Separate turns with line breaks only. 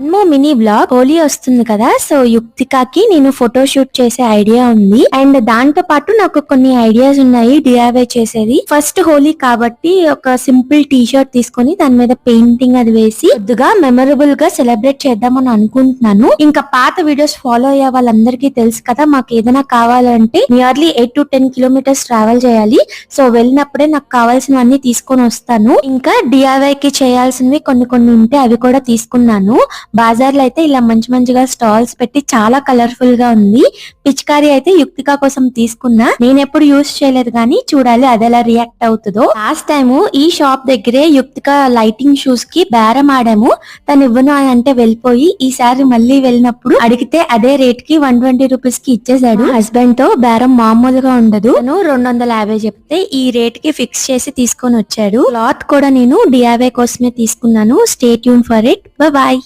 మా mini blog Holi వస్తుంది కదా సో యుక్తికాకి నేను ఫోటో షూట్ చేసే ఐడియా ఉంది. అండ్ దాంతో పాటు నాకు కొన్ని ఐడియాస్ ఉన్నాయి డిఐవై చేసేది. ఫస్ట్ హోలీ కాబట్టి ఒక సింపుల్ టీ షర్ట్ తీసుకొని దాని మీద పెయింటింగ్ అది వేసి కొద్దిగా మెమరబుల్గా సెలబ్రేట్ చేద్దామని అనుకుంటున్నాను. ఇంకా పాత వీడియోస్ ఫాలో అయ్యే వాళ్ళందరికీ తెలుసు కదా మాకు ఏదైనా కావాలంటే nearly eight to ten kilometres travel చేయాలి. సో వెళ్ళినప్పుడే నాకు కావాల్సినవన్నీ తీసుకొని వస్తాను. ఇంకా డిఐవై కి చేయాల్సినవి కొన్ని కొన్ని ఉంటే అవి కూడా తీసుకున్నాను. బాజార్లో అయితే ఇలా మంచి మంచిగా స్టాల్స్ పెట్టి చాలా కలర్ఫుల్గా ఉంది. పిచికారి అయితే యుక్తికా కోసం తీసుకున్నా. నేను ఎప్పుడు యూస్ చేయలేదు కానీ చూడాలి అది ఎలా రియాక్ట్ అవుతుందో. లాస్ట్ టైం ఈ షాప్ దగ్గరే యుక్తిక లైటింగ్ షూస్కి బేరం ఆడాము. తను ఇవ్వను అని అంటే వెళ్ళిపోయి ఈసారి మళ్ళీ వెళ్ళినప్పుడు అడిగితే అదే రేట్కి వన్ ట్వంటీ రూపీస్కి ఇచ్చేసాడు హస్బెండ్తో బేరం మామూలుగా ఉండదు. తను రెండు వందల యాభై చెప్తే ఈ రేట్కి ఫిక్స్ చేసి తీసుకొని వచ్చాడు. క్లాత్ కూడా నేను డిఆర్ఐ కోసమే తీసుకున్నాను. State Yoon for it bye